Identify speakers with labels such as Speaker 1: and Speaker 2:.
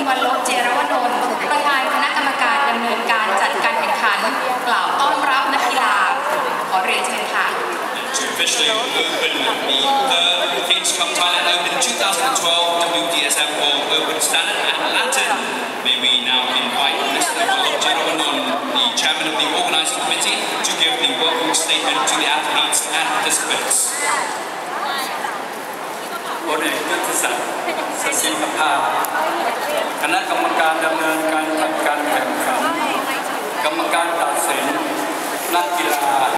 Speaker 1: ณวันลบเจรวนนประธานคณะกรรมการดำเนินการจัดการแข่งขันกล่าวต้อนรับนักกีฬาขอเรียนเชิญค่ะ
Speaker 2: Thank you. คณะกรรมการดำเนินการจัดการแข่งขันกรรมการตัดสินนักกีฬา